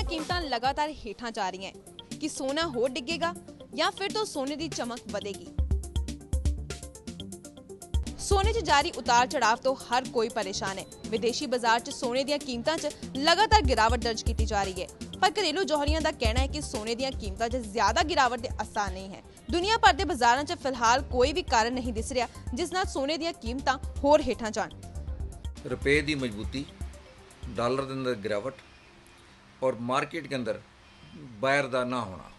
ਦੀਆਂ ਕੀਮਤਾਂ ਲਗਾਤਾਰ ਹੇਠਾਂ ਜਾ ਰਹੀਆਂ ਕਿ ਸੋਨਾ ਹੋਰ ਡਿੱਗੇਗਾ ਜਾਂ ਫਿਰ ਤੋਂ ਸੋਨੇ ਦੀ ਚਮਕ ਵਧੇਗੀ? ਸੋਨੇ 'ਚ ਜਾਰੀ ਉਤਾਰ ਚੜਾਵ ਤੋਂ ਹਰ ਕੋਈ ਪਰੇਸ਼ਾਨ ਹੈ। ਵਿਦੇਸ਼ੀ ਬਾਜ਼ਾਰ 'ਚ ਸੋਨੇ ਦੀਆਂ ਕੀਮਤਾਂ 'ਚ ਲਗਾਤਾਰ ਗਿਰਾਵਟ ਦਰਜ ਕੀਤੀ ਜਾ ਰਹੀ ਹੈ। ਪਰ ਘਰੇਲੂ ਜੋਹਰੀਆਂ ਦਾ ਕਹਿਣਾ ਹੈ ਕਿ ਸੋਨੇ ਦੀਆਂ ਕੀਮਤਾਂ 'ਚ ਜ਼ਿਆਦਾ ਗਿਰਾਵਟ ਦੇ ਅਸਾਨ ਨਹੀਂ ਹੈ। ਦੁਨੀਆ ਭਰ ਦੇ ਬਾਜ਼ਾਰਾਂ 'ਚ ਫਿਲਹਾਲ ਕੋਈ ਵੀ ਕਾਰਨ ਨਹੀਂ ਦਿਸ ਰਿਹਾ ਜਿਸ ਨਾਲ ਸੋਨੇ ਦੀਆਂ ਕੀਮਤਾਂ ਹੋਰ ਹੇਠਾਂ ਜਾਣ। ਰੁਪਏ ਦੀ ਮਜ਼ਬੂਤੀ, ਡਾਲਰ ਦੇ ਅੰਦਰ ਗਿਰਾਵਟ ਔਰ ਮਾਰਕੀਟ के अंदर ਬਾਇਰ ਦਾ ਨਾ ਹੋਣਾ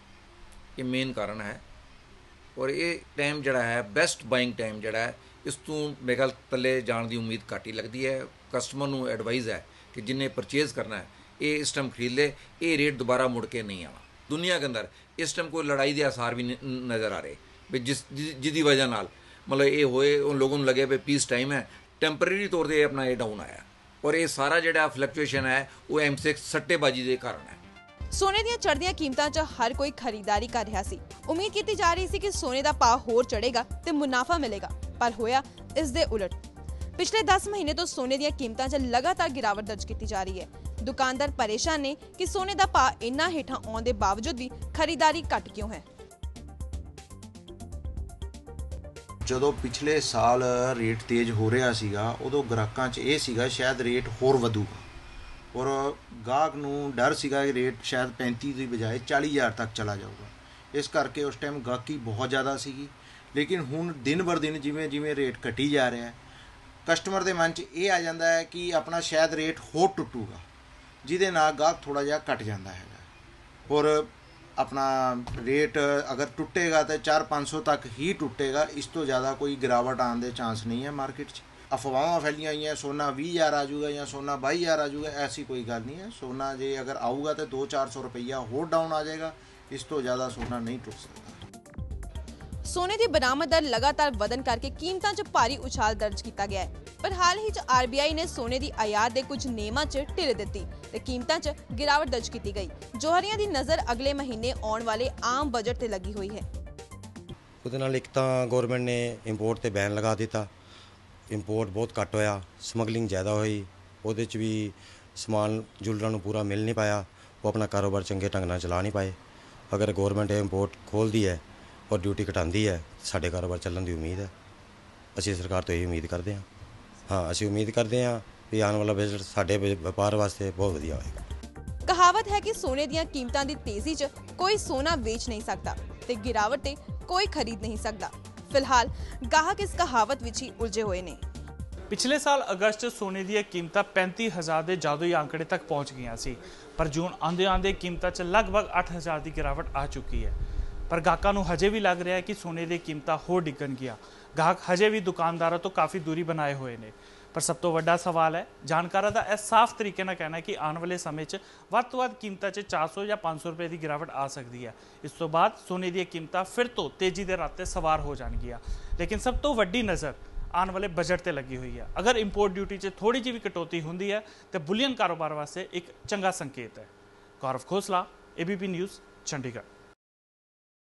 ਇਹ ਮੇਨ ਕਾਰਨ ਹੈ ਔਰ ਇਹ ਟਾਈਮ ਜਿਹੜਾ ਹੈ ਬੈਸਟ ਬਾਇੰਗ ਟਾਈਮ ਜਿਹੜਾ ਹੈ ਇਸ ਤੋਂ ਮੇਗਲ ਤੱਲੇ ਜਾਣ ਦੀ ਉਮੀਦ ਘੱਟ ਹੀ ਲੱਗਦੀ ਹੈ ਕਸਟਮਰ ਨੂੰ ਐਡਵਾਈਸ ਹੈ ਕਿ ਜਿੰਨੇ ਪਰਚੇਜ਼ ਕਰਨਾ ਹੈ ਇਹ ਇਸ ਟਾਈਮ ਖਰੀਦ ਲੇ ਇਹ ਰੇਟ ਦੁਬਾਰਾ ਮੁੜ ਕੇ ਨਹੀਂ ਆਣਾ ਦੁਨੀਆ के अंदर ਇਸ ਟਾਈਮ ਕੋਈ ਲੜਾਈ ਦੇ ਆਸਾਰ ਵੀ ਨ- ਨਜ਼ਰ ਆ ਰਹੇ ਵੀ ਜਿਸ ਜਿ- ਜਿਹਦੀ ਵਜ੍ਹਾ ਨਾਲ ਮਤਲਬ ਇਹ ਹੋਏ ਉਹ ਲੋਕਾਂ ਨੂੰ ਲੱਗੇ ਵੀ ਪੀਸ ਟਾਈਮ ਹੈ ਟੈਂਪਰੇਰੀ ਤੌਰ ਤੇ ਇਹ ਆਪਣਾ ਇਹ ਡਾਊਨ ਆਇਆ ਔਰ ਇਹ ਸਾਰਾ ਜਿਹੜਾ ਫਲਕਚੁਏਸ਼ਨ ਹੈ, ਉਹ M6 ਸੱਟੇਬਾਜ਼ੀ ਦੇ ਕਾਰਨ ਹੈ। ਸੋਨੇ ਦੀਆਂ ਚੜ੍ਹਦੀਆਂ ਕੀਮਤਾਂ 'ਚ ਹਰ ਕੋਈ ਖਰੀਦਦਾਰੀ ਕਰ ਰਿਹਾ ਸੀ। ਉਮੀਦ ਕੀਤੀ ਜਾ ਰਹੀ ਸੀ ਕਿ ਸੋਨੇ ਦਾ ਭਾਅ ਹੋਰ ਚੜ੍ਹੇਗਾ ਤੇ ਮੁਨਾਫਾ ਮਿਲੇਗਾ, ਪਰ ਹੋਇਆ ਇਸ ਦੇ ਉਲਟ। ਪਿਛਲੇ 10 ਮਹੀਨੇ ਤੋਂ ਸੋਨੇ ਦੀਆਂ ਕੀਮਤਾਂ 'ਚ ਲਗਾਤਾਰ ਗਿਰਾਵਟ ਦਰਜ ਕੀਤੀ ਜਾ ਰਹੀ ਹੈ। ਦੁਕਾਨਦਾਰ ਪਰੇਸ਼ਾਨ ਨੇ ਕਿ ਸੋਨੇ ਦਾ ਭਾਅ ਇੰਨਾ ਹੇਠਾਂ ਆਉਣ ਦੇ ਬਾਵਜੂਦ ਵੀ ਖਰੀਦਦਾਰੀ ਘਟ ਕਿਉਂ ਹੈ। ਜਦੋਂ ਪਿਛਲੇ ਸਾਲ ਰੇਟ ਤੇਜ਼ ਹੋ ਰਿਹਾ ਸੀਗਾ, ਉਦੋਂ ਗ੍ਰਾਹਕਾਂ 'ਚ ਇਹ ਸੀਗਾ, ਸ਼ਾਇਦ ਰੇਟ ਹੋਰ ਵਧੂਗਾ। ਔਰ ਗਾਹਕ ਨੂੰ ਡਰ ਸੀਗਾ ਕਿ ਰੇਟ ਸ਼ਾਇਦ 35 ਦੀ ਬਜਾਏ 40000 ਤੱਕ ਚਲਾ ਜਾਊਗਾ। ਇਸ ਕਰਕੇ ਉਸ ਟਾਈਮ ਗਾਹਕੀ ਬਹੁਤ ਜ਼ਿਆਦਾ ਸੀਗੀ। ਲੇਕਿਨ ਹੁਣ ਦਿਨ ਬਰ ਦਿਨ ਜਿਵੇਂ ਜਿਵੇਂ ਰੇਟ ਘਟੀ ਜਾ ਰਿਹਾ ਹੈ, ਕਸਟਮਰ ਦੇ ਮਨ 'ਚ ਇਹ ਆ ਜਾਂਦਾ ਹੈ ਕਿ ਆਪਣਾ ਸ਼ਾਇਦ ਰੇਟ ਹੋਰ ਟੁੱਟੂਗਾ, ਜਿਹਦੇ ਨਾਲ ਗਾਹਕ ਥੋੜਾ ਜਿਹਾ ਘਟ ਜਾਂਦਾ ਹੈਗਾ। ਔਰ ਆਪਣਾ ਰੇਟ ਅਗਰ ਟੁੱਟੇਗਾ ਤਾਂ 4-500 ਤੱਕ ਹੀ ਟੁੱਟੇਗਾ, ਇਸ ਤੋਂ ਜ਼ਿਆਦਾ ਕੋਈ ਗਿਰਾਵਟ ਆਉਣ ਦੇ ਚਾਂਸ ਨਹੀਂ ਹੈ ਮਾਰਕੀਟ 'ਚ। ਅਫਵਾਹਾਂ ਫੈਲੀਆਂ ਹੋਈਆਂ ਸੋਨਾ 20000 ਆ ਜਾਊਗਾ ਜਾਂ ਸੋਨਾ 22000 ਆ ਜਾਊਗਾ, ਐਸੀ ਕੋਈ ਗੱਲ ਨਹੀਂ ਹੈ। ਸੋਨਾ ਜੇ ਅਗਰ ਆਊਗਾ ਤਾਂ 2-400 ਰੁਪਈਆ ਹੋਰ ਡਾਊਨ ਆ ਜਾਏਗਾ, ਇਸ ਤੋਂ ਜ਼ਿਆਦਾ ਸੋਨਾ ਨਹੀਂ ਟੁੱਟ ਸਕਦਾ। ਸੋਨੇ ਦੀ ਬਰਾਮਦ ਦਰ ਲਗਾਤਾਰ ਵਧਣ ਕਰਕੇ ਕੀਮਤਾਂ 'ਚ ਭਾਰੀ ਉਛਾਲ ਦਰਜ ਕੀਤਾ ਗਿਆ ਹੈ। ਪਰ ਹਾਲ ਹੀ 'ਚ ਆਰਬੀਆਈ ਨੇ ਸੋਨੇ ਦੀ ਆਯਾਤ ਦੇ ਕੁਝ ਨਿਯਮਾਂ 'ਚ ਢਿੱਲ ਦਿੱਤੀ ਤੇ ਕੀਮਤਾਂ 'ਚ ਗਿਰਾਵਟ ਦਰਜ ਕੀਤੀ ਗਈ। ਜੋਹਰੀਆਂ ਦੀ ਨਜ਼ਰ ਅਗਲੇ ਮਹੀਨੇ ਆਉਣ ਵਾਲੇ ਆਮ ਬਜਟ ਤੇ ਲੱਗੀ ਹੋਈ ਹੈ। ਉਹਦੇ ਨਾਲ ਇੱਕ ਤਾਂ ਗਵਰਨਮੈਂਟ ਨੇ ਇੰਪੋਰਟ ਤੇ ਬੈਨ ਲਗਾ ਦਿੱਤਾ। ਇੰਪੋਰਟ ਬਹੁਤ ਘੱਟ ਹੋਇਆ ਸਮਗਲਿੰਗ ਜ਼ਿਆਦਾ ਹੋਈ। ਉਹਦੇ 'ਚ ਵੀ ਸਮਾਨ ਜੁਲਰਾਂ ਨੂੰ ਪੂਰਾ ਮਿਲ ਨਹੀਂ ਪਾਇਆ। ਉਹ ਆਪਣਾ ਕਾਰੋਬਾਰ ਚੰਗੇ ਢੰਗ ਨਾਲ ਚਲਾ ਨਹੀਂ ਪਾਏ। ਅਗਰ ਗਵਰਨਮੈਂਟ ਇੰਪੋਰਟ ਖੋਲਦੀ ਹੈ ਔਰ ਡਿਊਟੀ ਘਟਾਉਂਦੀ ਹੈ, ਸਾਡੇ ਕਾਰੋਬਾਰ ਚੱਲਣ ਦੀ ਉਮੀਦ ਹੈ। ਅਸੀਂ ਸਰਕਾਰ ਤੋਂ ਇਹ ਉਮੀਦ ਕਰਦੇ ਹਾਂ। ਹਾਂ ਅਸੀਂ ਉਮੀਦ ਕਰਦੇ ਹਾਂ ਵੀ ਆਉਣ ਵਾਲਾ ਬਜਟ ਸਾਡੇ ਵਪਾਰ ਵਾਸਤੇ ਬਹੁਤ ਵਧੀਆ ਹੋਏਗਾ। ਕਹਾਵਤ ਹੈ ਕਿ ਸੋਨੇ ਦੀਆਂ ਕੀਮਤਾਂ ਦੀ ਤੇਜ਼ੀ 'ਚ ਕੋਈ ਸੋਨਾ ਵੇਚ ਨਹੀਂ ਸਕਦਾ ਤੇ ਗਿਰਾਵਟ ਤੇ ਕੋਈ ਖਰੀਦ ਨਹੀਂ ਸਕਦਾ। ਫਿਲਹਾਲ ਗਾਹਕ ਇਸ ਕਹਾਵਤ ਵਿੱਚ ਹੀ ਉਲਝੇ ਹੋਏ ਨੇ। ਪਿਛਲੇ ਸਾਲ ਅਗਸਤ 'ਚ ਸੋਨੇ ਦੀਆਂ ਕੀਮਤਾਂ 35000 ਦੇ ਜਾਦੂਈ ਅੰਕੜੇ ਤੱਕ ਪਹੁੰਚ ਗਈਆਂ ਸੀ ਪਰ ਜੂਨ ਆਂਦੇ ਆਂਦੇ ਕੀਮਤਾਂ 'ਚ ਲਗਭਗ 8000 ਦੀ ਗਿਰਾਵਟ ਆ ਚੁੱਕੀ ਹੈ। ਪਰ ਗਾਹਕਾਂ ਨੂੰ ਹਜੇ ਵੀ ਲੱਗ ਰਿਹਾ ਹੈ ਕਿ ਸੋਨੇ ਦੀਆਂ ਕੀਮਤਾਂ ਹੋਰ ਡਿੱਗਣਗੀਆਂ ਗਾਹਕ ਹਜੇ ਵੀ ਦੁਕਾਨਦਾਰਾਂ ਤੋਂ ਕਾਫੀ ਦੂਰੀ ਬਣਾਏ ਹੋਏ ਨੇ। ਪਰ ਸਭ ਤੋਂ ਵੱਡਾ ਸਵਾਲ ਹੈ, ਜਾਣਕਾਰਾਂ ਦਾ ਇਹ ਸਾਫ਼ ਤਰੀਕੇ ਨਾਲ ਕਹਿਣਾ ਹੈ ਕਿ ਆਉਣ ਵਾਲੇ ਸਮੇਂ 'ਚ ਵੱਧ ਤੋਂ ਵੱਧ ਕੀਮਤਾਂ 'ਚ 400 ਜਾਂ 500 ਰੁਪਏ ਦੀ ਗਿਰਾਵਟ ਆ ਸਕਦੀ ਹੈ। ਇਸ ਤੋਂ ਬਾਅਦ ਸੋਨੇ ਦੀਆਂ ਕੀਮਤਾਂ ਫਿਰ ਤੋਂ ਤੇਜ਼ੀ ਦੇ ਰਾਤੇ ਸਵਾਰ ਹੋ ਜਾਣਗੀਆਂ। ਲੇਕਿਨ ਸਭ ਤੋਂ ਵੱਡੀ ਨਜ਼ਰ ਆਉਣ ਵਾਲੇ ਬਜਟ ਤੇ ਲੱਗੀ ਹੋਈ ਹੈ। ਅਗਰ ਇੰਪੋਰਟ ਡਿਊਟੀ 'ਚ ਥੋੜੀ ਜਿਹੀ ਵੀ ਕਟੌਤੀ ਹੁੰਦੀ ਹੈ, ਤੇ ਬੁਲੀਅਨ ਕਾਰੋਬਾਰ ਵਾਸਤੇ ਇੱਕ ਚੰਗਾ ਸੰਕੇਤ ਹੈ। Gaurav Khosla ABP news Chandigarh.